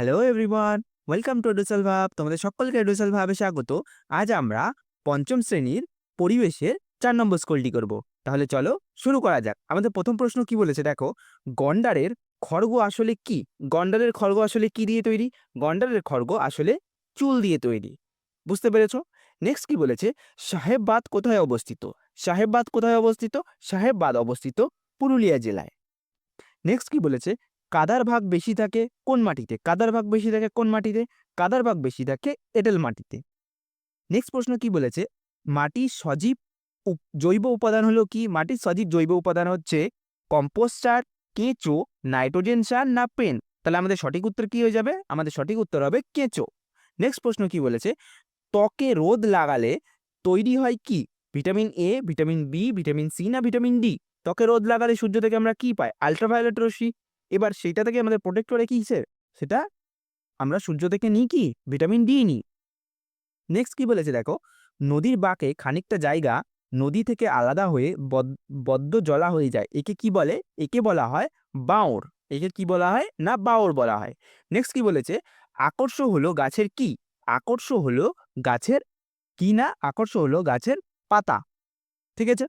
Hello everyone welcome to ডুসেল ভাব তোমাদের সকলকে ডুসেল ভাবে স্বাগত। আজ আমরা পঞ্চম শ্রেণির পরিবেশের চার নম্বর স্কুলটি করব। তাহলে চলো শুরু করা যাক। আমাদের প্রথম প্রশ্ন কি বলেছে? দেখো, গন্ডারের খড়গ আসলে কি? গন্ডারের খড়গ আসলে কি দিয়ে তৈরি? গন্ডারের খড়গ আসলে চুল দিয়ে তৈরি। বুঝতে পেরেছ? নেক্সট কি বলেছে? সাহেববাদ কোথায় অবস্থিত? সাহেববাদ কোথায় অবস্থিত? সাহেববাদ অবস্থিত পুরুলিয়া জেলায়। নেক্সট কি বলেছে? কাদার ভাগ বেশি থাকে কোন মাটিতে? কাদার ভাগ বেশি থাকে কোন মাটিতে? কাদার ভাগ বেশি থাকে এঁটেল মাটিতে। নেক্সট প্রশ্ন কি বলেছে? মাটির সজীব জৈব উপাদান হলো কি? মাটির সজীব জৈব উপাদান হচ্ছে কম্পোস্ট সার, কেঁচো নাইট্রোজেন সার না পেন। তাহলে আমাদের সঠিক উত্তর কি হয়ে যাবে? আমাদের সঠিক উত্তর হবে কেঁচো। নেক্সট প্রশ্ন কি বলেছে? ত্বকে রোদ লাগালে তৈরি হয় কি? Vitamin A vitamin B vitamin C না ভিটামিন ডি ত্বকে রোদ লাগালে সূর্য থেকে আমরা কি পাই? আলট্রাভায়োলেট রশ্মি। এবার সেইটা থেকে আমাদের প্রোটেক্ট করে কি হিসেবে সেটা আমরা সূর্য থেকে নিই কি? ভিটামিন ডি নিই। নেক্সট কি বলেছে দেখো? নদীর বাঁকে খানিকটা জায়গা নদী থেকে আলাদা হয়ে বদ- বদ্ধ জলা হয়ে যায়। একে কি বলে? একে বলা হয় বাঁওর একে কি বলা হয়? না বাঁওর বলা হয়। নেক্সট কি বলেছে? আকর্ষ হলো গাছের কি? আকর্ষ হলো গাছের কি না? আকর্ষ হলো গাছের পাতা। ঠিক আছে?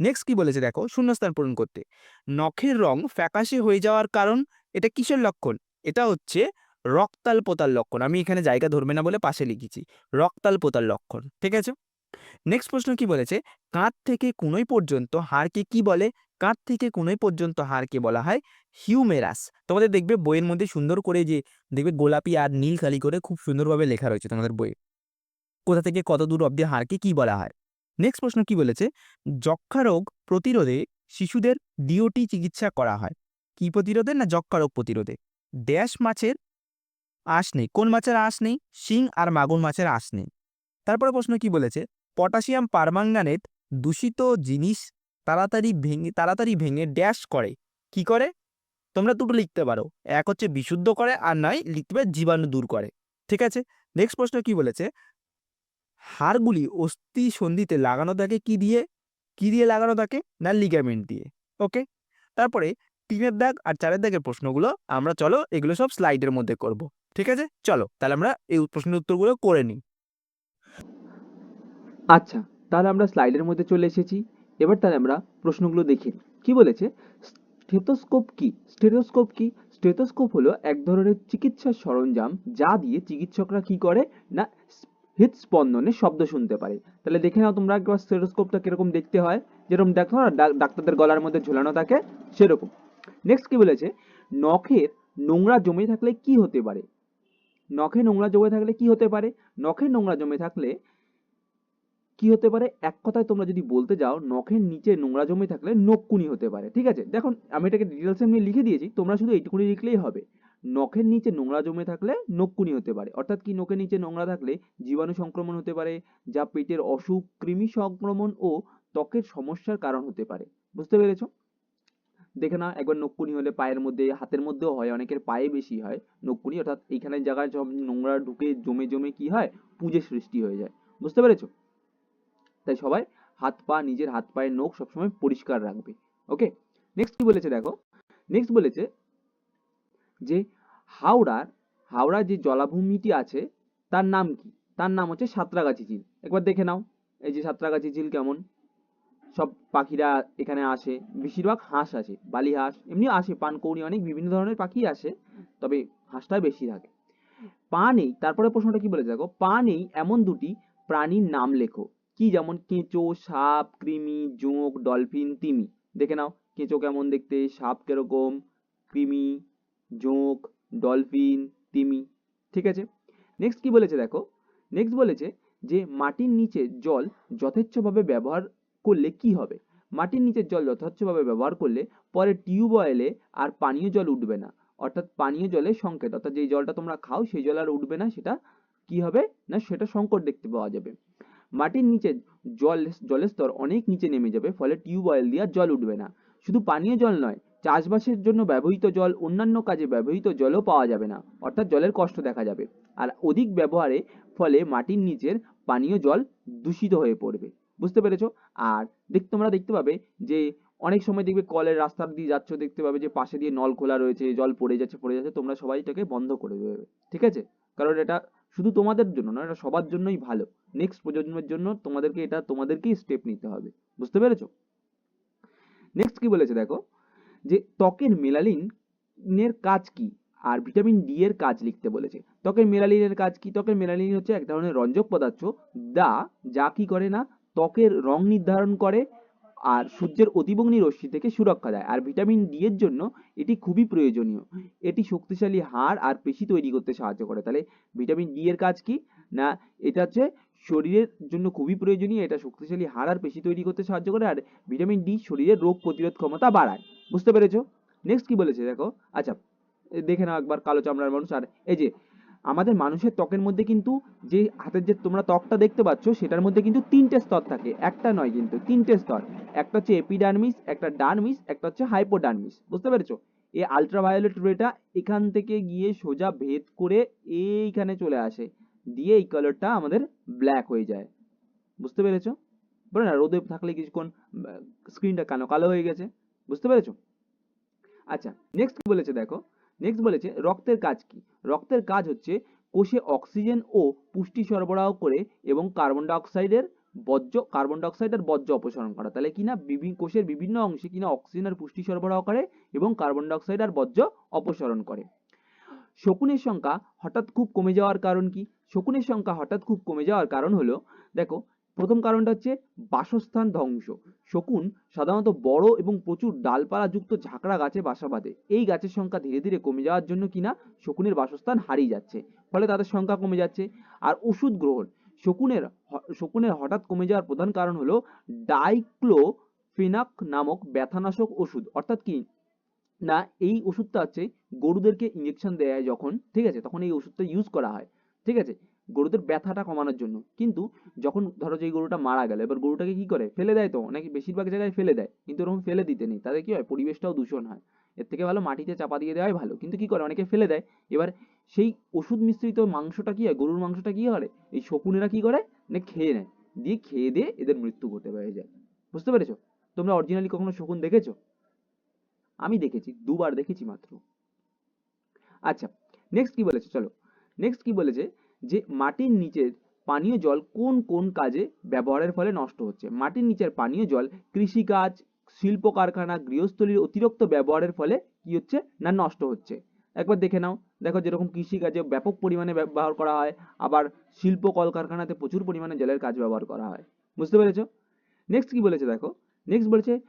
নেক্সট কি বলেছে দেখো? শূন্যস্থান পূরণ করতে। নখের রং ফ্যাকাশে হয়ে যাওয়ার কারণ এটা কিসের লক্ষণ? এটা হচ্ছে রক্তাল পোতার লক্ষণ। আমি এখানে জায়গা ধরবে না বলে পাশে লিখেছি। রক্তাল পোতার লক্ষণ, ঠিক আছে? নেক্সট প্রশ্ন কি বলেছে? কাঁধ থেকে কুনোই পর্যন্ত হাড়কে কি বলে? কাঁধ থেকে কুনোই পর্যন্ত হাড়কে বলা হয় হিউমেরাস। তোমাদের দেখবে বইয়ের মধ্যে সুন্দর করে যে দেখবে গোলাপি আর নীল কালি করে খুব সুন্দরভাবে লেখা রয়েছে তোমাদের বইয়ে। কোথা থেকে কত দূর অবধি হাড়কে কি বলা হয়? নেক্সট প্রশ্ন কি বলেছে? যক্ষা রোগ প্রতিরোধে শিশুদের ডিওটি চিকিৎসা করা হয়। কি প্রতিরোধে না যক্ষা রোগ প্রতিরোধে? ড্যাশ মাছের আঁশ নেই। কোন মাছের আঁশ নেই? শিং আর মাগুর মাছের আঁশ নেই। তারপরে প্রশ্ন কি বলেছে? পটাশিয়াম পারমাঙ্গানেট দূষিত জিনিস তাড়াতাড়ি ভেঙে তাড়াতাড়ি ভেঙে ড্যাশ করে। কি করে? তোমরা দুটো লিখতে পারো। এক হচ্ছে বিশুদ্ধ করে আর নয় লিখতে পারে জীবাণু দূর করে। ঠিক আছে? নেক্সট প্রশ্ন কি বলেছে? হাড়গুলি অস্থি সন্ধিতে লাগানো থাকে কি দিয়ে? কি দিয়ে লাগানো থাকে? না লিগামেন্ট দিয়ে ওকে তারপরে তিনের দাগ আর চারের দাগের প্রশ্নগুলো আমরা, চলো এগুলো সব স্লাইডের মধ্যে করব, ঠিক আছে? চলো, তাহলে আমরা এই প্রশ্নের উত্তরগুলো করে নিই। আচ্ছা তাহলে আমরা স্লাইডের মধ্যে চলে এসেছি। এবার তাহলে আমরা প্রশ্নগুলো দেখি। কি বলেছে? স্টেথোস্কোপ কি? স্টেথোস্কোপ কি? স্টেথোস্কোপ হলো এক ধরনের চিকিৎসার সরঞ্জাম যা দিয়ে চিকিৎসকরা কি করে? না হৃদস্পন্দনের শব্দ শুনতে পারে। তাহলে দেখে নাও তোমরা একবার স্টেথোস্কোপটা কীরকম দেখতে হয়। যেরকম দেখো না ডাক্তারদের গলার মধ্যে ঝোলানো থাকে, সেরকম। নেক্সট কি বলেছে? নখের নোংরা জমে থাকলে কি হতে পারে? নখে নোংরা জমে থাকলে কি হতে পারে? নখে নোংরা জমে থাকলে কি হতে পারে? এক কথায় তোমরা যদি বলতে যাও, নখের নিচে নোংরা জমে থাকলে নখকুনি হতে পারে। ঠিক আছে? দেখো, আমি এটাকে ডিটেলসে এমনি লিখে দিয়েছি, তোমরা শুধু এইটুকুনি লিখলেই হবে। নখের নিচে নোংরা জমে থাকলে নখকুনি হতে পারে। অর্থাৎ কি নখের নিচে নোংরা থাকলে জীবাণু সংক্রমণ হতে পারে, যা পেটের অসুখ, কৃমি সংক্রমণ ও ত্বকের সমস্যার কারণ হতে পারে। বুঝতে পেরেছ? দেখে না একবার নখকুনি হলে পায়ের মধ্যে, হাতের মধ্যেও হয়, অনেকের পায়ে বেশি হয় নখকুনি অর্থাৎ এইখানে জায়গায় সব নোংরা ঢুকে জমে জমে কি হয়? পুজে সৃষ্টি হয়ে যায়। বুঝতে পেরেছ? তাই সবাই হাত পা, নিজের হাত পায়ের নখ সবসময় পরিষ্কার রাখবে। ওকে? নেক্সট কি বলেছে দেখো? নেক্সট বলেছে যে হাওড়ার হাওড়ার যে জলাভূমিটি আছে, তার নাম কি? তার নাম হচ্ছে সাঁতরাগাছি ঝিল। একবার দেখে নাও, এই যে সাঁতরাগাছি ঝিল কেমন? সব পাখিরা এখানে আসে, বেশিরভাগ হাঁস আসে, বালি হাঁস, এমনি আসে পানকৌড়ি অনেক বিভিন্ন ধরনের পাখি আসে, তবে হাঁসটা বেশি থাকে। পা নেই তারপরে প্রশ্নটা কি বলে দেখো পা নেই এমন দুটি প্রাণীর নাম লেখো। কি যেমন কেঁচো, সাপ, কৃমি, জোঁক, ডলফিন, তিমি। দেখে নাও, কেঁচো কেমন দেখতে, সাপ কীরকম, কৃমি জোঁক, ডলফিন, তিমি, ঠিক আছে? নেক্সট কি বলেছে দেখো? নেক্সট বলেছে যে মাটির নিচে জল যথেচ্ছভাবে ব্যবহার করলে কি হবে? মাটির নিচের জল যথেচ্ছভাবে ব্যবহার করলে পরে টিউবওয়েলে আর পানীয় জল উঠবে না। অর্থাৎ পানীয় জলের সংকেত, অর্থাৎ যেই জলটা তোমরা খাও, সেই জল আর উঠবে না, সেটা কি হবে? না, সেটা সংকট দেখতে পাওয়া যাবে। মাটির নিচে জল, জলের স্তর অনেক নিচে নেমে যাবে, ফলে টিউবওয়েল দিয়ে আর জল উঠবে না। শুধু পানীয় জল নয় চাষবাসের জন্য ব্যবহৃত জল অন্যান্য কাজে ব্যবহৃত জলও পাওয়া যাবে না, অর্থাৎ জলের কষ্ট দেখা যাবে। আর অধিক ব্যবহারে ফলে মাটির নিচের পানীয় জল দূষিত হয়ে পড়বে। বুঝতে পেরেছ? আর দেখ, তোমরা দেখতে পাবে যে অনেক সময় দেখবে কলের রাস্তা দিয়ে যাচ্ছ, দেখতে পাবে যে পাশে দিয়ে নল খোলা রয়েছে, জল পড়ে যাচ্ছে পড়ে যাচ্ছে, তোমরা সবাই এটাকে বন্ধ করে দেবে। ঠিক আছে? কারণ এটা শুধু তোমাদের জন্য না এটা সবার জন্যই ভালো। নেক্সট প্রজন্মের জন্য তোমাদেরকে এটা তোমাদেরকেই স্টেপ নিতে হবে। বুঝতে পেরেছ? নেক্সট কি বলেছে দেখো? যে ত্বকের মেলালিন এর কাজ কি? আর ভিটামিন ডি এর কাজ লিখতে বলেছে। ত্বকের মেলালিনের কাজ কি? ত্বকের মেলালিন হচ্ছে এক ধরনের রঞ্জক পদার্থ, দা, যা কি করে না? ত্বকের রং নির্ধারণ করে আর সূর্যের অতিবগ্নি রশ্মি থেকে সুরক্ষা দেয়। আর ভিটামিন ডি এর জন্য এটি খুবই প্রয়োজনীয়। এটি শক্তিশালী হাড় আর পেশি তৈরি করতে সাহায্য করে। তাহলে ভিটামিন ডি এর কাজ কি? না, এটা হচ্ছে শরীরের জন্য খুবই প্রয়োজনীয়। এটা শক্তিশালী হাড় আর পেশি তৈরি করতে সাহায্য করে। আর ভিটামিন ডি শরীরের রোগ প্রতিরোধ ক্ষমতা বাড়ায়। বুঝতে পেরেছ? নেক্সট কি বলেছে দেখো? আচ্ছা দেখে নাও একবার কালো চামড়ার মানুষ। আর এই যে, আমাদের মানুষের ত্বকের মধ্যে কিন্তু যে হাতের যে তোমরা ত্বকটা দেখতে পাচ্ছ, সেটার মধ্যে কিন্তু তিনটে স্তর থাকে। একটা নয় কিন্তু, তিনটে স্তর। একটা হচ্ছে এপিডার্মিস একটা ডার্মিস একটা হচ্ছে হাইপোডার্মিস বুঝতে পেরেছ? এই আলট্রাভায়োলেট রেটা এখান থেকে গিয়ে সোজা ভেদ করে এইখানে চলে আসে। দিয়ে এই কালারটা আমাদের ব্ল্যাক হয়ে যায়। বুঝতে পেরেছ? বলে না, রোদে থাকলে কিছুক্ষণ স্ক্রিনটা কালো কালো হয়ে গেছে? বুঝতে পেরেছ? আচ্ছা নেক্সট বলেছে দেখো? নেক্সট বলেছে রক্তের কাজ কি? রক্তের কাজ হচ্ছে কোষে অক্সিজেন ও পুষ্টি সরবরাহ করে এবং কার্বন ডাইঅক্সাইডের বর্জ্য কার্বন ডাইঅক্সাইড আর বর্জ্য অপসারণ করা। তাহলে কিনা বিভিন্ন কোষের বিভিন্ন অংশে কিনা অক্সিজেন আর পুষ্টি সরবরাহ করে এবং কার্বন ডাইঅক্সাইড আর বর্জ্য অপসারণ করে। শকুনের সংখ্যা হঠাৎ খুব কমে যাওয়ার কারণ কি? শকুনের সংখ্যা হঠাৎ খুব কমে যাওয়ার কারণ হলো, দেখো, প্রথম কারণটা হচ্ছে বাসস্থান ধ্বংস। শকুন সাধারণত বড় এবং প্রচুর ডালপালাযুক্ত ঝাঁকড়া গাছে বাসা বাঁধে। এই গাছের সংখ্যা ধীরে ধীরে কমে যাওয়ার জন্য কিনা শকুনের বাসস্থান হারিয়ে যাচ্ছে, ফলে তাদের সংখ্যা কমে যাচ্ছে। আর ওষুধ গ্রহণ, শকুনের শকুনের হঠাৎ কমে যাওয়ার প্রধান কারণ হলো ডাইক্লোফেনাক নামক ব্যথানাশক ওষুধ। অর্থাৎ কি? না, এই ওষুধটা হচ্ছে গরুদেরকে ইঞ্জেকশন দেয় যখন, ঠিক আছে? তখন এই ওষুধটা ইউজ করা হয়, ঠিক আছে? গরুদের ব্যথাটা কমানোর জন্য। কিন্তু যখন ধরো যে গরুটা মারা গেল, এবার গরুটাকে কি করে? ফেলে দেয় তো? অনেক বেশিরভাগ জায়গায় ফেলে দেয়? কিন্তু ওরকম ফেলে দিতে নেই। তাদের কি হয়? পরিবেশটাও দূষণ হয়। এর থেকে ভালো মাটিতে চাপা দিয়ে দেওয়াই ভালো। কিন্তু কি করে? অনেকে ফেলে দেয়। এবার সেই ওষুধ মিশ্রিত মাংসটা কি হয়? গরুর মাংসটা কি করে? এই শকুনেরা কি করে? না খেয়ে নেয়। দিয়ে খেয়ে দিয়ে এদের মৃত্যু ঘটে হয়ে যায়। বুঝতে পেরেছ? তোমরা অরিজিনালি কখনো শকুন দেখেছ? আমি দেখেছি। দুবার দেখেছি মাত্র। আচ্ছা নেক্সট কি বলেছে? চলো। নেক্সট কি বলেছে? যে মাটির নিচের পানীয় জল কোন কোন কাজে ব্যবহারের ফলে নষ্ট হচ্ছে? মাটির নিচের পানীয় জল কৃষিকাজ শিল্প কারখানা গৃহস্থলীর অতিরিক্ত ব্যবহারের ফলে কি হচ্ছে না নষ্ট হচ্ছে? একবার দেখে নাও। দেখো যেরকম কৃষিকাজে ব্যাপক পরিমাণে ব্যবহার করা হয়, আবার শিল্প কলকারখানাতে প্রচুর পরিমাণে জলের কাজ ব্যবহার করা হয়। বুঝতে পেরেছ? নেক্সট কি বলেছে দেখো? নেক্সট বলেছে,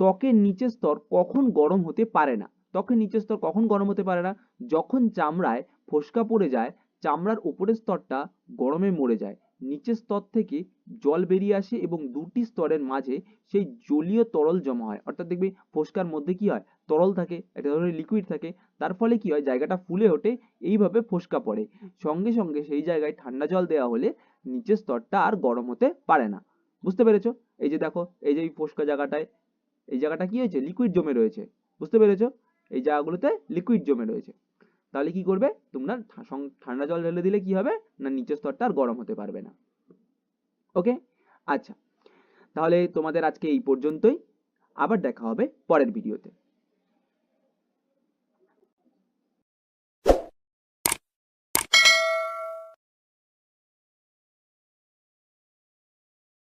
ত্বকের নিচের স্তর কখন গরম হতে পারে না? ত্বকের নিচের স্তর কখন গরম হতে পারে না? যখন চামড়ায় ফোসকা পড়ে যায় চামড়ার উপরের স্তরটা গরমে মরে যায়। নিচের স্তর থেকে জল বেরিয়ে আসে এবং দুটি স্তরের মাঝে সেই জলীয় তরল জমা হয়। অর্থাৎ দেখবে ফোসকার মধ্যে কি হয়? তরল থাকে, একটা ধরনের লিকুইড থাকে। তার ফলে কি হয়? জায়গাটা ফুলে ওঠে, এইভাবে ফোসকা পড়ে। সঙ্গে সঙ্গে সেই জায়গায় ঠান্ডা জল দেওয়া হলে নিচের স্তরটা আর গরম হতে পারে না। বুঝতে পেরেছ? এই যে দেখো, এই যে এই ফোসকা জায়গাটায়, এই জায়গাটা কি হয়েছে? লিকুইড জমে রয়েছে। বুঝতে পেরেছ? এই জায়গাগুলোতে লিকুইড জমে রয়েছে। তাহলে কি করবে? তোমরা ঠান্ডা জল ঢেলে দিলে কি হবে? না, নিচের স্তরটা আর গরম হতে পারবে না। ওকে আচ্ছা। তাহলে তোমাদের আজকে এই পর্যন্তই। আবার দেখা হবে পরের ভিডিওতে